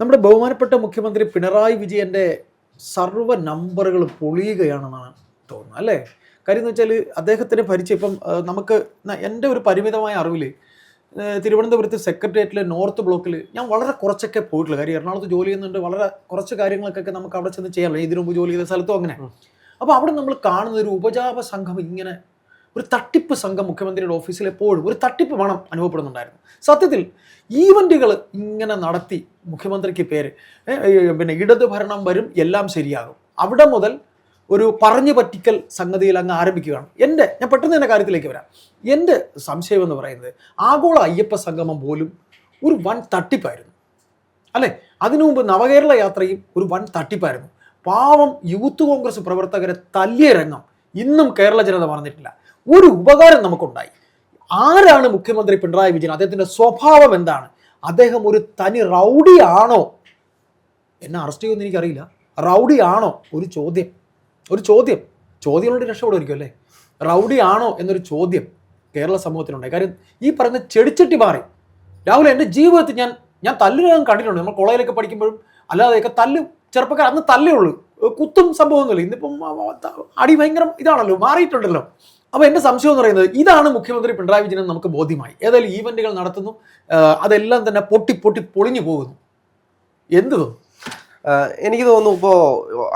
നമ്മുടെ ബഹുമാനപ്പെട്ട മുഖ്യമന്ത്രി പിണറായി വിജയന്റെ സർവ നമ്പറുകൾ പൊളിയുകയാണെന്നാണ് തോന്നുന്നത് അല്ലേ? കാര്യം എന്ന് വെച്ചാൽ അദ്ദേഹത്തിന് ഭരിച്ച ഇപ്പം നമുക്ക് എന്റെ ഒരു പരിമിതമായ അറിവിൽ തിരുവനന്തപുരത്ത് സെക്രട്ടേറിയറ്റിലെ നോർത്ത് ബ്ലോക്കിൽ ഞാൻ വളരെ കുറച്ചൊക്കെ പോയിട്ടുള്ളൂ കാര്യം എറണാകുളത്ത് ജോലി ചെയ്യുന്നുണ്ട് വളരെ കുറച്ച് കാര്യങ്ങളൊക്കെ നമുക്ക് അവിടെ ചെന്ന് ചെയ്യാറില്ല ഇതിനു മുമ്പ് ജോലി ചെയ്ത സ്ഥലത്തും അങ്ങനെ. അപ്പോൾ അവിടെ നമ്മൾ കാണുന്ന ഒരു ഉപജാപ സംഘം ഇങ്ങനെ ഒരു തട്ടിപ്പ് സംഘം മുഖ്യമന്ത്രിയുടെ ഓഫീസിൽ എപ്പോഴും ഒരു തട്ടിപ്പ് പണം അനുഭവപ്പെടുന്നുണ്ടായിരുന്നു. സത്യത്തിൽ ഈവന്റുകൾ ഇങ്ങനെ നടത്തി മുഖ്യമന്ത്രിക്ക് പേര് പിന്നെ ഇടത് ഭരണം വരും എല്ലാം ശരിയാകും. അവിടെ മുതൽ ഒരു പറഞ്ഞു പറ്റിക്കൽ സംഗതിയിൽ അങ്ങ് ആരംഭിക്കുകയാണ്. എന്റെ ഞാൻ പെട്ടെന്ന് തന്നെ കാര്യത്തിലേക്ക് വരാം. എന്റെ സംശയം എന്ന് പറയുന്നത് ആഗോള അയ്യപ്പ സംഗമം പോലും ഒരു വൻ തട്ടിപ്പായിരുന്നു. അല്ലേ? അതിനു മുമ്പ് നവകേരള യാത്രയും ഒരു വൻ തട്ടിപ്പായിരുന്നു. പാവം യൂത്ത് കോൺഗ്രസ് പ്രവർത്തകരെ തല്ലിയ രംഗം ഇന്നും കേരള ജനത മറന്നിട്ടില്ല. ഒരു ഉപകാരം നമുക്കുണ്ടായി. ആരാണ് മുഖ്യമന്ത്രി പിണറായി വിജയൻ? അദ്ദേഹത്തിന്റെ സ്വഭാവം എന്താണ്? അദ്ദേഹം ഒരു തനി റൗഡി ആണോ എന്നെ അറസ്റ്റ് ചെയ്യുമെന്ന് എനിക്കറിയില്ല. റൗഡി ആണോ ഒരു ചോദ്യം. ഒരു ചോദ്യം. ചോദ്യങ്ങളോട് രക്ഷപ്പെടുമായിരിക്കും അല്ലേ? റൗഡി ആണോ എന്നൊരു ചോദ്യം കേരള സമൂഹത്തിനുണ്ടായി. കാര്യം ഈ പറയുന്ന ചെടിച്ചട്ടി മാറി. രാഹുൽ എന്റെ ജീവിതത്തിൽ ഞാൻ ഞാൻ തല്ലിനകം കണ്ടിട്ടുണ്ട്. നമ്മൾ കോളേജിലൊക്കെ പഠിക്കുമ്പോഴും അല്ലാതെയൊക്കെ തല്ല്. ചെറുപ്പക്കാർ അന്ന് തല്ലേ ഉള്ളൂ. കുത്തും സംഭവമൊന്നുമില്ല. ഇന്നിപ്പം അടി ഭയങ്കര ഇതാണല്ലോ. മാറിയിട്ടുണ്ടല്ലോ. അപ്പോൾ എന്റെ സംശയം എന്ന് പറയുന്നത് ഇതാണ് മുഖ്യമന്ത്രി പിണറായി വിജയൻ നമുക്ക് ബോധ്യമായി. ഏതായാലും ഈവന്റുകൾ നടത്തുന്നു. അതെല്ലാം തന്നെ പൊട്ടി പൊട്ടി പൊളിഞ്ഞു പോകുന്നു. എന്ത് എനിക്ക് തോന്നുന്നു ഇപ്പോൾ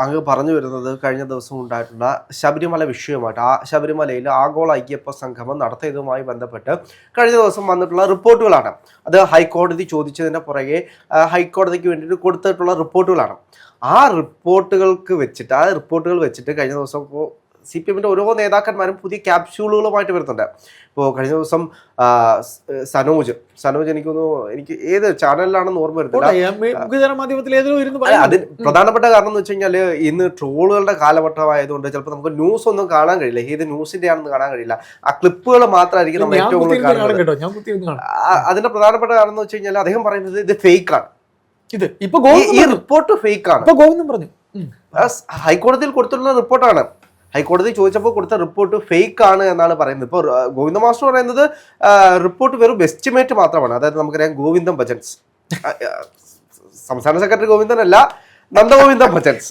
അങ്ങ് പറഞ്ഞു വരുന്നത് കഴിഞ്ഞ ദിവസം ഉണ്ടായിട്ടുള്ള ശബരിമല വിഷയമായിട്ട് ആ ശബരിമലയിൽ ആഗോള ഐക്യപ്പ സംഗമം നടത്തിയതുമായി ബന്ധപ്പെട്ട് കഴിഞ്ഞ ദിവസം വന്നിട്ടുള്ള റിപ്പോർട്ടുകളാണ്. അത് ഹൈക്കോടതി ചോദിച്ചതിന്റെ പുറകെ ഹൈക്കോടതിക്ക് വേണ്ടിയിട്ട് കൊടുത്തിട്ടുള്ള റിപ്പോർട്ടുകളാണ്. ആ റിപ്പോർട്ടുകൾക്ക് വെച്ചിട്ട് ആ റിപ്പോർട്ടുകൾ വെച്ചിട്ട് കഴിഞ്ഞ ദിവസം ഇപ്പോൾ സി പി എമ്മിന്റെ ഓരോ നേതാക്കന്മാരും പുതിയ ക്യാപ്സ്യൂളുകളുമായിട്ട് വരുന്നുണ്ട്. ഇപ്പോൾ കഴിഞ്ഞ ദിവസം സനോജ് സനോജ് എനിക്കൊന്ന് എനിക്ക് ഏത് ചാനലിലാണെന്ന് ഓർമ്മ വരുന്നില്ല. അതിന് പ്രധാനപ്പെട്ട കാരണം എന്ന് വെച്ച് കഴിഞ്ഞാൽ ഇന്ന് ട്രോളുകളുടെ കാലഘട്ടമായതുകൊണ്ട് ചിലപ്പോൾ നമുക്ക് ന്യൂസ് ഒന്നും കാണാൻ കഴിയില്ല. ഏത് ന്യൂസിന്റെ ആണെന്ന് കാണാൻ കഴിയില്ല. ആ ക്ലിപ്പുകൾ മാത്രമായിരിക്കും നമ്മൾ ഏറ്റവും കൂടുതൽ കാണുന്നത്. അതിന്റെ പ്രധാനപ്പെട്ട കാരണം എന്ന് വെച്ച് കഴിഞ്ഞാൽ അദ്ദേഹം പറയുന്നത് ഇത് ഫേക്ക് ആണ് ഇത് ഇപ്പൊ ഈ- റിപ്പോർട്ട് ഫേക്ക് ആണ് ഇപ്പൊ ഗോവിന്ദൻ പറഞ്ഞു. ഹൈക്കോടതിയിൽ കൊടുത്തിട്ടുള്ള റിപ്പോർട്ടാണ്. ഹൈക്കോടതി ചോദിച്ചപ്പോൾ കൊടുത്ത റിപ്പോർട്ട് ഫേക്ക് ആണ് എന്നാണ് പറയുന്നത്. ഇപ്പോൾ ഗോവിന്ദ മാസ്റ്റർ പറയുന്നത് റിപ്പോർട്ട് വെറും എസ്റ്റിമേറ്റ് മാത്രമാണ്. അതായത് നമുക്കറിയാം ഗോവിന്ദൻ ഭജൻസ്. സംസ്ഥാന സെക്രട്ടറി ഗോവിന്ദൻ അല്ല നന്ദഗോവിന്ദൻ ഭജൻസ്.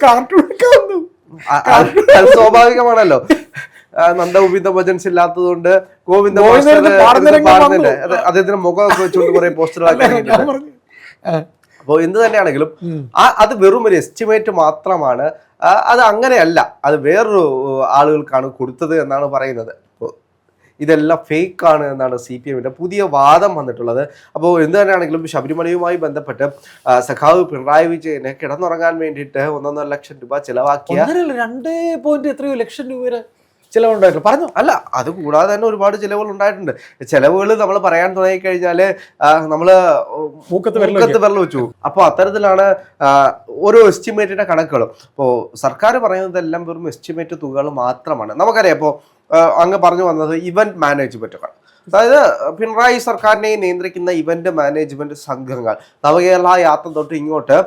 സ്വാഭാവികമാണല്ലോ. നന്ദഗോവിന്ദ ഭജൻസ് ഇല്ലാത്തതുകൊണ്ട് ഗോവിന്ദ പാടുന്നില്ല. അദ്ദേഹത്തിന്റെ മുഖമൊക്കെ വെച്ചുകൊണ്ട് കുറെ പോസ്റ്ററുകളൊക്കെ. അപ്പോൾ എന്ത് തന്നെയാണെങ്കിലും അത് വെറും ഒരു എസ്റ്റിമേറ്റ് മാത്രമാണ്. അത് അങ്ങനെയല്ല. അത് വേറൊരു ആളുകൾക്കാണ് കൊടുത്തത് എന്നാണ് പറയുന്നത്. ഇതെല്ലാം ഫേക്ക് ആണ് എന്നാണ് സി പി എമ്മിന്റെ പുതിയ വാദം വന്നിട്ടുള്ളത്. അപ്പോൾ എന്ത് തന്നെയാണെങ്കിലും ശബരിമലയുമായി ബന്ധപ്പെട്ട് സഖാവ് പിണറായി വിജയനെ കിടന്നുറങ്ങാൻ വേണ്ടിയിട്ട് ഒന്നൊന്നര ലക്ഷം രൂപ ചിലവാക്കിയ രണ്ടേ പോയിന്റ് എത്രയോ ലക്ഷം രൂപ ചിലവുണ്ടായിരുന്നു പറഞ്ഞു അല്ല അത് കൂടാതെ തന്നെ ഒരുപാട് ചിലവുകൾ ഉണ്ടായിട്ടുണ്ട് ചിലവുകൾ നമ്മൾ പറയാൻ തുടങ്ങിക്കഴിഞ്ഞാൽ നമ്മൾ മൂക്കത്ത് വെള്ളം വെച്ചു. അപ്പോൾ അത്തരത്തിലാണ് ഓരോ എസ്റ്റിമേറ്റിന്റെ കണക്കുകളും. അപ്പോൾ സർക്കാർ പറയുന്നതെല്ലാം വെറും എസ്റ്റിമേറ്റ് തുകകൾ മാത്രമാണ്. നമുക്കറിയാം ഇപ്പോൾ അങ്ങ് പറഞ്ഞു വന്നത് ഇവന്റ് മാനേജ്മെന്റുകൾ അതായത് പിണറായി സർക്കാരിനെ നിയന്ത്രിക്കുന്ന ഇവന്റ് മാനേജ്മെന്റ് സംഘങ്ങൾ. നവകേരള യാത്ര തൊട്ട് ഇങ്ങോട്ട്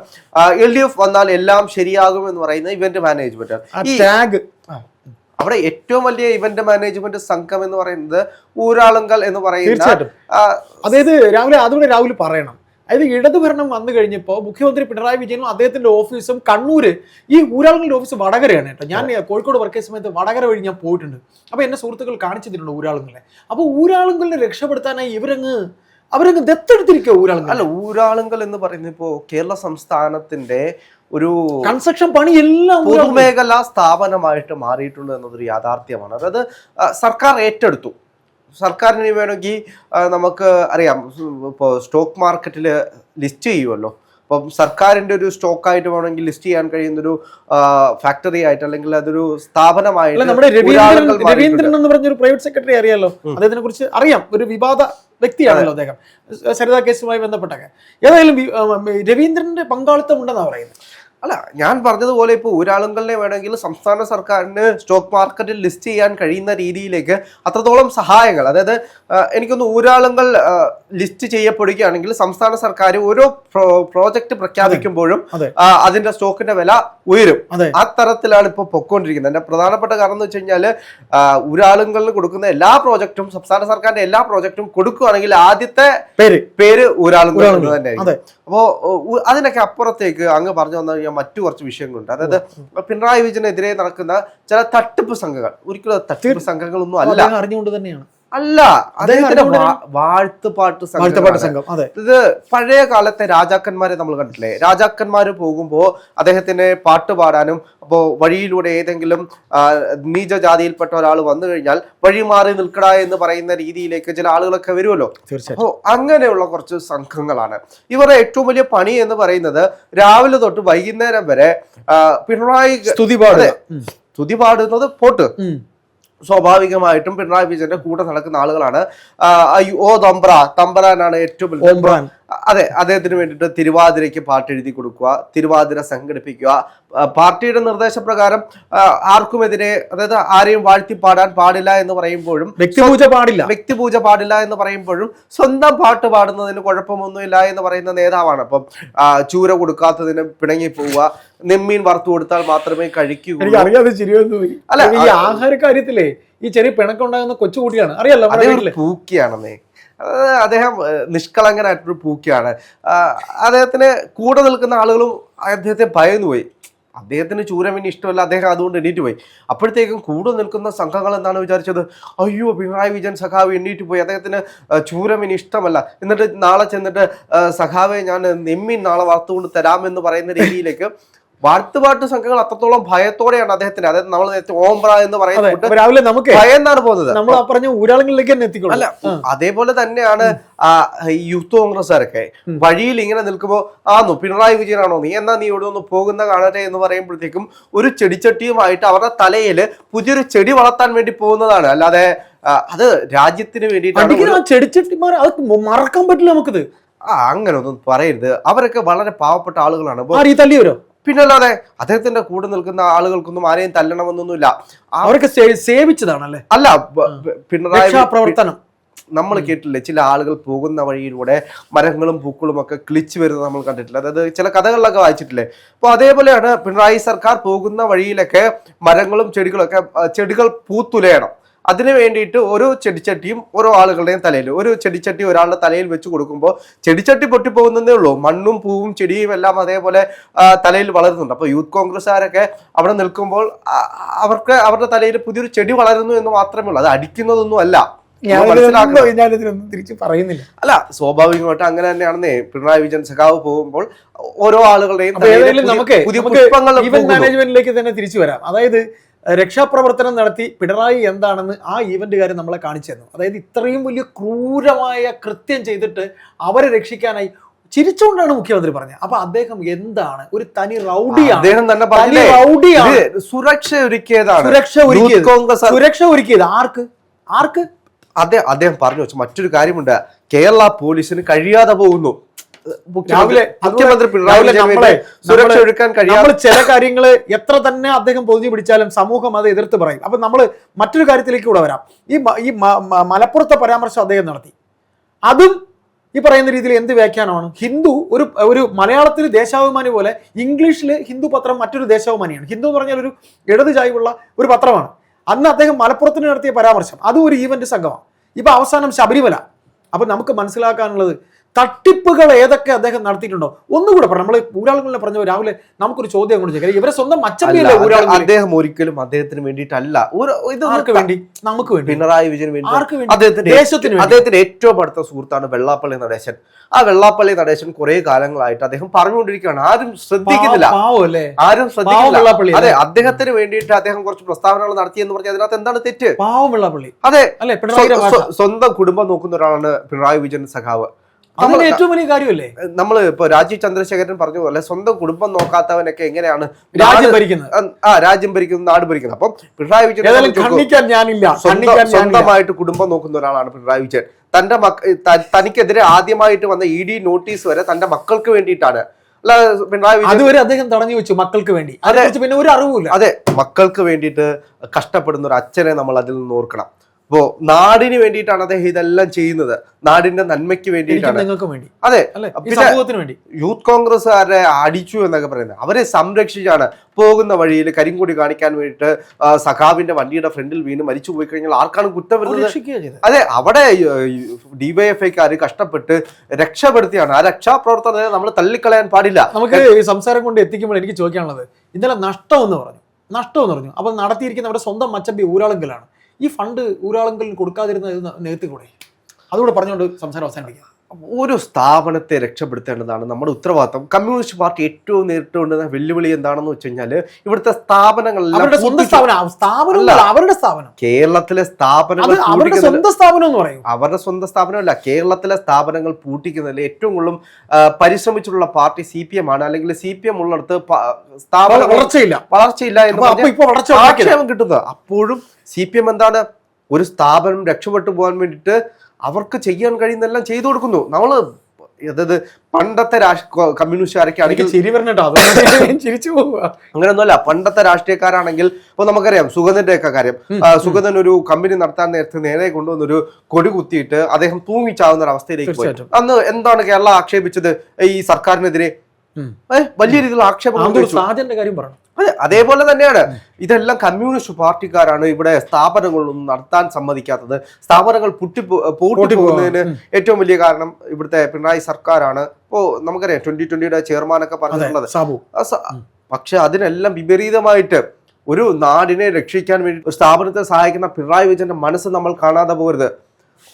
എൽ ഡി എഫ് വന്നാൽ എല്ലാം ശരിയാകും എന്ന് പറയുന്ന ഇവന്റ് മാനേജ്മെന്റ് അവിടെ ഏറ്റവും വലിയ ഇവന്റ് മാനേജ്മെന്റ് സംഘം എന്ന് പറയുന്നത് ഊരാളുങ്കൽ എന്ന് പറയുന്നത് തീർച്ചയായിട്ടും. അതായത് രാവിലെ അതുകൂടെ രാഹുൽ പറയണം. അതായത് ഇടതുഭരണം വന്നു കഴിഞ്ഞപ്പോൾ മുഖ്യമന്ത്രി പിണറായി വിജയനും അദ്ദേഹത്തിന്റെ ഓഫീസും കണ്ണൂര് ഈ ഊരാളുകളുടെ ഓഫീസ് വടകരയാണ് കേട്ടോ. ഞാൻ കോഴിക്കോട് വർക്ക് സമയത്ത് വടകര വഴി ഞാൻ പോയിട്ടുണ്ട്. അപ്പോൾ എന്നെ സുഹൃത്തുക്കൾ കാണിച്ചിട്ടുണ്ട് ഊരാളുങ്ങളെ അപ്പോൾ ഊരാളുങ്ങളെ രക്ഷപ്പെടുത്താനായി ഇവരങ്ങ് അവരങ്ങ് ദത്തെടുത്തിരിക്കുക ഊരാളുങ്ങൾ അല്ല ഊരാളുങ്കൽ എന്ന് പറയുന്നത് ഇപ്പോ കേരള സംസ്ഥാനത്തിന്റെ ഒരു കൺസ്ട്രക്ഷൻ പണി എല്ലാം പൊതുമേഖല സ്ഥാപനമായിട്ട് മാറിയിട്ടുണ്ട് എന്നതൊരു യാഥാർത്ഥ്യമാണ്. അതായത് സർക്കാർ ഏറ്റെടുത്തു. സർക്കാരിന് വേണമെങ്കിൽ നമുക്ക് അറിയാം ഇപ്പോൾ സ്റ്റോക്ക് മാർക്കറ്റിൽ ലിസ്റ്റ് ചെയ്യുമല്ലോ അപ്പം സർക്കാരിന്റെ ഒരു സ്റ്റോക്ക് ആയിട്ട് വേണമെങ്കിൽ ലിസ്റ്റ് ചെയ്യാൻ കഴിയുന്നൊരു ഫാക്ടറി ആയിട്ട് അല്ലെങ്കിൽ അതൊരു സ്ഥാപനമായിട്ട് നമ്മുടെ രവീന്ദ്രൻ എന്ന് പറഞ്ഞൊരു പ്രൈവറ്റ് സെക്രട്ടറി അറിയാലോ? അദ്ദേഹത്തിനെ കുറിച്ച് അറിയാം. ഒരു വിവാദ വ്യക്തിയാണല്ലോ അദ്ദേഹം. സരിതാ കേസുമായി ബന്ധപ്പെട്ടൊക്കെ. ഏതായാലും രവീന്ദ്രന്റെ പങ്കാളിത്തം ഉണ്ടെന്നാണ് പറയുന്നത്. അല്ല ഞാൻ പറഞ്ഞതുപോലെ ഇപ്പോൾ ഒരാളുകളെ വേണമെങ്കിൽ സംസ്ഥാന സർക്കാരിന് സ്റ്റോക്ക് മാർക്കറ്റിൽ ലിസ്റ്റ് ചെയ്യാൻ കഴിയുന്ന രീതിയിലേക്ക് അത്രത്തോളം സഹായങ്ങൾ അതായത് എനിക്കൊന്ന് ഊരാളുങ്കൽ ലിസ്റ്റ് ചെയ്യപ്പെടുകയാണെങ്കിൽ സംസ്ഥാന സർക്കാർ ഓരോ പ്രോജക്റ്റ് പ്രഖ്യാപിക്കുമ്പോഴും അതിന്റെ സ്റ്റോക്കിന്റെ വില ഉയരും. ആ തരത്തിലാണ് ഇപ്പോൾ പൊക്കോണ്ടിരിക്കുന്നത്. എന്റെ പ്രധാനപ്പെട്ട കാരണം എന്ന് വെച്ച് കഴിഞ്ഞാൽ ഊരാളുകളിൽ കൊടുക്കുന്ന എല്ലാ പ്രോജക്റ്റും സംസ്ഥാന സർക്കാരിന്റെ എല്ലാ പ്രോജക്റ്റും കൊടുക്കുകയാണെങ്കിൽ ആദ്യത്തെ പേര്. പേര് ഊരാളുങ്കൽ ഊരാളുങ്കൽ. എന്ന് തന്നെയായിരിക്കും. അതെ. അപ്പോ അതിനൊക്കെ അപ്പുറത്തേക്ക് അങ്ങ് പറഞ്ഞു വന്നു കഴിഞ്ഞാൽ മറ്റു കുറച്ച് വിഷയങ്ങളുണ്ട്. അതായത് പിണറായി വിജയനെതിരെ നടക്കുന്ന ചില തട്ടിപ്പ് സംഘങ്ങൾ. ഒരിക്കലും തട്ടിപ്പ് സംഘങ്ങളൊന്നും അല്ല. അറിഞ്ഞുകൊണ്ട് തന്നെയാണ്. അല്ല അദ്ദേഹത്തിന്റെ വാഴ്ത്തുപാട്ട് വാഴ്ത്തുപാട്ട് സംഘം അതെ. ഇത് പഴയ കാലത്തെ രാജാക്കന്മാരെ നമ്മൾ കണ്ടിട്ടില്ലേ? രാജാക്കന്മാര് പോകുമ്പോൾ അദ്ദേഹത്തിന് പാട്ട് പാടാനും അപ്പോൾ വഴിയിലൂടെ ഏതെങ്കിലും നീച നീചജാതിയിൽപ്പെട്ട ഒരാൾ വന്നു കഴിഞ്ഞാൽ വഴി മാറി നിൽക്കട എന്ന് പറയുന്ന രീതിയിലേക്ക് ചില ആളുകളൊക്കെ വരുമല്ലോ? അപ്പോ അപ്പോൾ അങ്ങനെയുള്ള കുറച്ച് സംഘങ്ങളാണ്. ഇവരുടെ ഏറ്റവും വലിയ പണി എന്ന് പറയുന്നത് രാവിലെ തൊട്ട് വൈകുന്നേരം വരെ പിണറായി സ്തുതി പാടുക. സ്തുതി പാടുന്നത് പോട്ട്. സ്വാഭാവികമായിട്ടും പിണറായി വിജയന്റെ കൂടെ നടക്കുന്ന ആളുകളാണ് ഓ തമ്പ്ര. തമ്പ്രാനാണ് ഏറ്റവും അതെ അദ്ദേഹത്തിന് വേണ്ടിയിട്ട് തിരുവാതിരയ്ക്ക് പാട്ട് എഴുതി കൊടുക്കുക തിരുവാതിര സംഘടിപ്പിക്കുക. പാർട്ടിയുടെ നിർദ്ദേശപ്രകാരം ആർക്കുമെതിരെ അതായത് ആരെയും വാഴ്ത്തി പാടാൻ പാടില്ല എന്ന് പറയുമ്പോഴും വ്യക്തിപൂജ പാടില്ല. വ്യക്തിപൂജ പാടില്ല എന്ന് പറയുമ്പോഴും സ്വന്തം പാട്ട് പാടുന്നതിന് കുഴപ്പമൊന്നുമില്ല എന്ന് പറയുന്ന നേതാവാണ്. അപ്പം ചൂര കൊടുക്കാത്തതിന് പിണങ്ങി പോവുക നെമ്മീൻ വറുത്തു കൊടുത്താൽ മാത്രമേ കഴിക്കൂ. അറിയാതെ അല്ല, ഈ ആഹാര കാര്യത്തിലേ ഈ ചെറിയ പിണക്കുണ്ടാകുന്ന കൊച്ചുകുട്ടിയാണ്. അറിയാലോ പൂക്കിയാണെന്നേ. അദ്ദേഹം നിഷ്കളങ്കനായിട്ടൊരു പൂക്കിയാണ്. അദ്ദേഹത്തിന് കൂടെ നിൽക്കുന്ന ആളുകളും അദ്ദേഹത്തെ ഭയന്നു പോയി. അദ്ദേഹത്തിന് ചൂരമീൻ ഇഷ്ടമല്ല അദ്ദേഹം അതുകൊണ്ട് എണീറ്റ് പോയി. അപ്പോഴത്തേക്കും കൂടെ നിൽക്കുന്ന സംഘങ്ങൾ എന്താണ് വിചാരിച്ചത്? അയ്യോ പിണറായി വിജയൻ സഖാവ് എണ്ണീറ്റ് പോയി. അദ്ദേഹത്തിന് ചൂരം ഇനി ഇഷ്ടമല്ല. എന്നിട്ട് നാളെ ചെന്നിട്ട് സഖാവെ ഞാൻ നെമ്മീൻ നാളെ വളർത്തുകൊണ്ട് തരാമെന്ന് പറയുന്ന രീതിയിലേക്ക് വാഴ്ത്തുപാട്ട് സംഘങ്ങൾ അത്രത്തോളം ഭയത്തോടെയാണ് അദ്ദേഹത്തിന്. അതായത് നമ്മൾ നേരത്തെ ഓംബ്ര എന്ന് പറയുന്നത് രാവിലെ നമുക്ക് ഭയന്നാണ് പോകുന്നത്. നമ്മൾ പറഞ്ഞ ഊരാളുകളിലേക്ക് തന്നെ എത്തിക്കണം അല്ല അതേപോലെ തന്നെയാണ് യൂത്ത് കോൺഗ്രസ്സുകാരൊക്കെ. വഴിയിൽ ഇങ്ങനെ നിൽക്കുമ്പോൾ ആന്നു പിണറായി വിജയനാണോ? നീ എന്നാ നീ ഇവിടെ ഒന്ന് പോകുന്ന കാണട്ടെ എന്ന് പറയുമ്പോഴത്തേക്കും ഒരു ചെടിച്ചട്ടിയുമായിട്ട് അവരുടെ തലയിൽ പുതിയൊരു ചെടി വളർത്താൻ വേണ്ടി പോകുന്നതാണ്. അല്ലാതെ അത് രാജ്യത്തിന് വേണ്ടിയിട്ടാണ് ആ ചെടിച്ചട്ടിമാർ അത് മറക്കാൻ പറ്റില്ല നമുക്കിത്. ആ അങ്ങനെ ഒന്നും പറയരുത്. അവരൊക്കെ വളരെ പാവപ്പെട്ട ആളുകളാണ്. അപ്പൊ ആ രീതി തല്ലി വരോ പിന്നല്ലാതെ അദ്ദേഹത്തിന്റെ കൂടെ നിൽക്കുന്ന ആളുകൾക്കൊന്നും ആരെയും തല്ലണമെന്നൊന്നുമില്ല. അവർക്ക് അവരൊക്കെ സേവിച്ചതാണല്ലേ? അല്ല പിണറായി പ്രവർത്തനം നമ്മൾ കേട്ടില്ലേ ചില ആളുകൾ പോകുന്ന വഴിയിലൂടെ മരങ്ങളും പൂക്കളും ഒക്കെ കിളിച്ചു വരുന്നത് നമ്മൾ കണ്ടിട്ടില്ല. അതായത് ചില കഥകളിലൊക്കെ വായിച്ചിട്ടില്ലേ? അപ്പോൾ അതേപോലെയാണ് പിണറായി സർക്കാർ പോകുന്ന വഴിയിലൊക്കെ മരങ്ങളും ചെടികളൊക്കെ ചെടികൾ പൂത്തുലയണം. അതിന് വേണ്ടിയിട്ട് ഓരോ ചെടിച്ചട്ടിയും ഓരോ ആളുകളുടെയും തലയിൽ ഒരു ചെടിച്ചട്ടി ഒരാളുടെ തലയിൽ വെച്ച് കൊടുക്കുമ്പോൾ ചെടിച്ചട്ടി പൊട്ടിപ്പോകുന്നതേ ഉള്ളൂ. മണ്ണും പൂവും ചെടിയും എല്ലാം അതേപോലെ തലയിൽ വളരുന്നുണ്ട്. അപ്പോൾ യൂത്ത് കോൺഗ്രസ്സുകാരൊക്കെ അവിടെ നിൽക്കുമ്പോൾ അവർക്ക് അവരുടെ തലയിൽ പുതിയൊരു ചെടി വളരുന്നു എന്ന് മാത്രമേ ഉള്ളൂ. അത് അടിക്കുന്നതൊന്നും അല്ല. തിരിച്ച് പറയുന്നില്ല. അല്ല സ്വാഭാവികമായിട്ട് അങ്ങനെ തന്നെയാണെന്നേ. പിണറായി വിജയൻ സഖാവ് പോകുമ്പോൾ ഓരോ ആളുകളുടെയും പുതിയ- നമുക്ക് പുതിയ നമുക്ക് പുഷ്പങ്ങൾ മാനേജ്മെന്റിലേക്ക് തന്നെ തിരിച്ചു വരാം. അതായത് രക്ഷാപ്രവർത്തനം നടത്തി പിണറായി എന്താണെന്ന് ആ ഈവന്റുകാർ നമ്മളെ കാണിച്ചു തന്നു. അതായത് ഇത്രയും വലിയ ക്രൂരമായ കൃത്യം ചെയ്തിട്ട് അവരെ രക്ഷിക്കാനായി ചിരിച്ചുകൊണ്ടാണ് മുഖ്യമന്ത്രി പറഞ്ഞത്. അപ്പൊ അദ്ദേഹം എന്താണ്? ഒരു തനി റൗഡിയാണ്. അദ്ദേഹം തന്നെ തനി റൗഡിയാണ്. സുരക്ഷ ഒരുക്കിയതാണ്. സുരക്ഷ ഒരുക്കിയത്. കോൺഗ്രസ് സുരക്ഷ ഒരുക്കിയത്. ആർക്ക്? ആർക്ക്? അദ്ദേഹം പറഞ്ഞു വെച്ചു മറ്റൊരു കാര്യമുണ്ട്. കേരള പോലീസിന് കഴിയാതെ പോകുന്നു. രാവിലെ മുഖ്യമന്ത്രി പിണറായി വിജയൻ സുരക്ഷ നമ്മളെ- കഴിയും നമ്മൾ ചില കാര്യങ്ങൾ എത്ര തന്നെ അദ്ദേഹം പൊതുതി പിടിച്ചാലും സമൂഹം അത് എതിർത്ത് പറയും. അപ്പൊ നമ്മൾ മറ്റൊരു കാര്യത്തിലേക്ക് കൂടെ വരാം. ഈ ഈ മലപ്പുറത്തെ പരാമർശം അദ്ദേഹം നടത്തി. അതും ഈ പറയുന്ന രീതിയിൽ എന്ത് വ്യാഖ്യാനമാണ്? ഹിന്ദു ഒരു ഒരു മലയാളത്തിൽ ദേശാഭിമാനി പോലെ ഇംഗ്ലീഷിൽ ഹിന്ദു പത്രം മറ്റൊരു ദേശാഭിമാനിയാണ്. ഹിന്ദു എന്ന് പറഞ്ഞാൽ ഒരു ഇടത് ചായ്വുള്ള ഒരു പത്രമാണ്. അന്ന് അദ്ദേഹം മലപ്പുറത്തിന് നടത്തിയ പരാമർശം. അതും ഒരു ഈവന്റ് സംഘമാണ്. ഇപ്പൊ അവസാനം ശബരിമല. അപ്പൊ നമുക്ക് മനസ്സിലാക്കാനുള്ളത് തട്ടിപ്പുകൾ ഏതൊക്കെ അദ്ദേഹം നടത്തിയിട്ടുണ്ടോ? ഒന്നുകൂടെ പറഞ്ഞു നമ്മൾ ഊരാളുകളെ പറഞ്ഞ രാവിലെ നമുക്കൊരു ചോദ്യം കൊണ്ട് ചോദിക്കാം. ഇവരെ സ്വന്തം ഊരാളുകൾ അദ്ദേഹം ഒരിക്കലും അദ്ദേഹത്തിന് വേണ്ടിയിട്ടല്ല. ഇത് ആർക്ക് വേണ്ടി? നമുക്ക് വേണ്ടി. പിണറായി വിജയന് വേണ്ടി. ആർക്ക് വേണ്ടി? അദ്ദേഹത്തിന്റെ ദേശത്തിന് വേണ്ടി. അദ്ദേഹത്തിന്റെ ഏറ്റവും അടുത്ത സുഹൃത്താണ് വെള്ളാപ്പള്ളി നടേശൻ. ആ വെള്ളാപ്പള്ളി നടേശൻ കുറെ കാലങ്ങളായിട്ട് അദ്ദേഹം പറഞ്ഞുകൊണ്ടിരിക്കുകയാണ്. ആരും ശ്രദ്ധിക്കുന്നില്ല. ആരും ശ്രദ്ധിക്കുന്നില്ല. ശ്രദ്ധിക്കില്ല അതെ അദ്ദേഹത്തിന് വേണ്ടിയിട്ട് അദ്ദേഹം കുറച്ച് പ്രസ്താവനകൾ നടത്തി എന്ന് പറഞ്ഞാൽ അതിനകത്ത് എന്താണ് തെറ്റ്? പാവം വെള്ളാപ്പള്ളി. അതെ. സ്വന്തം കുടുംബം നോക്കുന്ന ഒരാളാണ് പിണറായി വിജയൻ സഖാവ്. അതിന് ഏറ്റവും വലിയ കാര്യമല്ലേ? നമ്മൾ ഇപ്പൊ രാജീവ് ചന്ദ്രശേഖരൻ പറഞ്ഞ പോലെ സ്വന്തം കുടുംബം നോക്കാത്തവനൊക്കെ എങ്ങനെയാണ് രാജ്യം ഭരിക്കുന്നത്. ആ രാജ്യം ഭരിക്കുന്നത് നാട് ഭരിക്കുന്നത് അപ്പം പിണറായി വിജയൻ ഞാനില്ല. സ്വന്തമായിട്ട് കുടുംബം നോക്കുന്ന ഒരാളാണ് പിണറായി വിജയൻ. തന്റെ മക്ക തനിക്കെതിരെ ആദ്യമായിട്ട് വന്ന ഇ ഡി നോട്ടീസ് വരെ തന്റെ മക്കൾക്ക് വേണ്ടിയിട്ടാണ്. അല്ല പിണറായി വിജയൻ അതുവരെ അദ്ദേഹം തടഞ്ഞു വെച്ചു മക്കൾക്ക് വേണ്ടി. പിന്നെ ഒരു അറിവില്ല അതെ മക്കൾക്ക് വേണ്ടിയിട്ട് കഷ്ടപ്പെടുന്ന ഒരു അച്ഛനെ നമ്മൾ അതിൽ നിന്ന് ഓർക്കണം. അപ്പോ നാടിന് വേണ്ടിയിട്ടാണ് അദ്ദേഹം ഇതെല്ലാം ചെയ്യുന്നത്. നാടിന്റെ നന്മയ്ക്ക് വേണ്ടിയിട്ടാണ്. നിങ്ങൾക്കും വേണ്ടി. അതെ. സമൂഹത്തിന് വേണ്ടി. യൂത്ത് കോൺഗ്രസ്സുകാരെ അടിച്ചു എന്നൊക്കെ പറയുന്നത്. അവരെ സംരക്ഷിച്ചാണ് പോകുന്ന വഴിയിൽ കരിങ്കൊടി കാണിക്കാൻ വേണ്ടിയിട്ട് സഖാബിന്റെ വണ്ടിയുടെ ഫ്രണ്ടിൽ വീണ് മരിച്ചു പോയി കഴിഞ്ഞാൽ ആർക്കാണ് കുറ്റം വരുന്നത്? അതെ അവിടെ ഡിവൈഎഫ്ഐക്കാർ കഷ്ടപ്പെട്ട് രക്ഷപ്പെടുത്തിയാണ്. ആ രക്ഷാപ്രവർത്തനത്തെ നമ്മൾ തള്ളിക്കളയാൻ പാടില്ല. നമുക്ക് ഈ സംസാരം കൊണ്ട് എത്തിക്കുമ്പോൾ എനിക്ക് ചോദിക്കാനുള്ളത് ഇന്നലെ നഷ്ടം എന്ന് പറഞ്ഞു. നഷ്ടം എന്ന് പറഞ്ഞു. അപ്പൊ നടത്തിയിരിക്കുന്ന നമ്മുടെ സ്വന്തം മച്ചമ്പി ഊരാളുങ്കലാണ്. ഈ ഫണ്ട് ഊരാളുങ്കലിന് കൊടുക്കാതിരുന്ന നികത്തി കൂടെ? അതുകൂടെ പറഞ്ഞുകൊണ്ട് സംസാരം അവസാനിപ്പിക്കാം. ഒരു സ്ഥാപനത്തെ രക്ഷപ്പെടുത്തേണ്ടതാണ് നമ്മുടെ ഉത്തരവാദിത്തം കമ്മ്യൂണിസ്റ്റ് പാർട്ടി ഏറ്റവും നേരിട്ടുകൊണ്ടുന്ന വെല്ലുവിളി എന്താണെന്ന് വെച്ച് കഴിഞ്ഞാൽ ഇവിടുത്തെ സ്ഥാപനങ്ങളെല്ലാം അവരുടെ. സ്ഥാപനം കേരളത്തിലെ സ്ഥാപനങ്ങൾ അവരുടെ സ്വന്തം സ്ഥാപനം എന്ന് പറയും. അവരുടെ സ്വന്തം സ്ഥാപനമല്ല കേരളത്തിലെ സ്ഥാപനങ്ങൾ പൂട്ടിക്കുന്നതിൽ ഏറ്റവും കൂടുതൽ ആ, പരിശ്രമിച്ചിട്ടുള്ള പാർട്ടി സി പി എം ആണ്. അല്ലെങ്കിൽ സി പി എം ഉള്ളിടത്ത് സ്ഥാപനം വളർച്ചയില്ല. വളർച്ചയില്ല എന്ന്. കിട്ടുന്നത്. അപ്പോഴും സി പി എം എന്താണ്? ഒരു സ്ഥാപനം രക്ഷപ്പെട്ടു പോകാൻ വേണ്ടിയിട്ട് അവർക്ക് ചെയ്യാൻ കഴിയുന്നതെല്ലാം ചെയ്തു കൊടുക്കുന്നു. നമ്മൾ അതായത് പണ്ടത്തെ രാഷ്ട്ര കമ്മ്യൂണിസ്റ്റുകാരൊക്കെ ആണെങ്കിൽ ചിരി ചിരിച്ചു പോവുക. അങ്ങനെയൊന്നുമല്ല പണ്ടത്തെ രാഷ്ട്രീയക്കാരാണെങ്കിൽ ഇപ്പൊ നമുക്കറിയാം സുഗന്ധന്റെ ഒക്കെ കാര്യം സുഗന്ധൻ ഒരു കമ്പനി നടത്താൻ നേരത്തെ നേരെ കൊണ്ടുവന്നൊരു കൊടി കുത്തിയിട്ട് അദ്ദേഹം തൂങ്ങിച്ചാവുന്ന ഒരു അവസ്ഥയിലേക്ക് പോയി. അന്ന് എന്താണ് കേരള ആക്ഷേപിച്ചത്? ഈ സർക്കാരിനെതിരെ? വലിയ രീതിയിലുള്ള ആക്ഷേപം. സാജന്റെ കാര്യം പറഞ്ഞു അതെ അതേപോലെ തന്നെയാണ്. ഇതെല്ലാം കമ്മ്യൂണിസ്റ്റ് പാർട്ടിക്കാരാണ് ഇവിടെ സ്ഥാപനങ്ങളൊന്നും നടത്താൻ സമ്മതിക്കാത്തത്. സ്ഥാപനങ്ങൾ പൊട്ടി പൂട്ടിപ്പോകുന്നതിന് ഏറ്റവും വലിയ കാരണം ഇവിടുത്തെ പിണറായി സർക്കാരാണ്. ഇപ്പോ നമുക്കറിയാം ട്വന്റി ട്വന്റിയുടെ ചെയർമാനൊക്കെ പറഞ്ഞിട്ടുള്ളത്. പക്ഷെ അതിനെല്ലാം വിപരീതമായിട്ട് ഒരു നാടിനെ രക്ഷിക്കാൻ വേണ്ടി സ്ഥാപനത്തെ സഹായിക്കുന്ന പിണറായി വിജയന്റെ മനസ്സ് നമ്മൾ കാണാതെ പോകരുത്.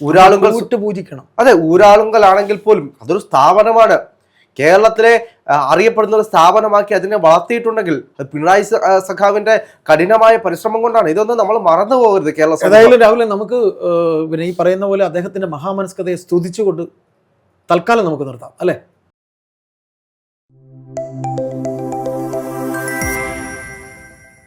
ഊരാളുങ്കൽ പൂജിക്കണം അതെ ഊരാളുങ്കൽ ആണെങ്കിൽ പോലും അതൊരു സ്ഥാപനമാണ്. കേരളത്തിലെ അറിയപ്പെടുന്ന ഒരു സ്ഥാപനമാക്കി അതിനെ വളർത്തിയിട്ടുണ്ടെങ്കിൽ പിണറായി സഖാവിന്റെ കഠിനമായ പരിശ്രമം കൊണ്ടാണ് ഇതൊന്നും നമ്മൾ മറന്നു പോകരുത് കേരള. ഏതായാലും രാഹുലെ നമുക്ക് പിന്നെ ഈ പറയുന്ന പോലെ അദ്ദേഹത്തിന്റെ മഹാമനസ്കതയെ സ്തുതിച്ചുകൊണ്ട് തൽക്കാലം നമുക്ക് നിർത്താം അല്ലെ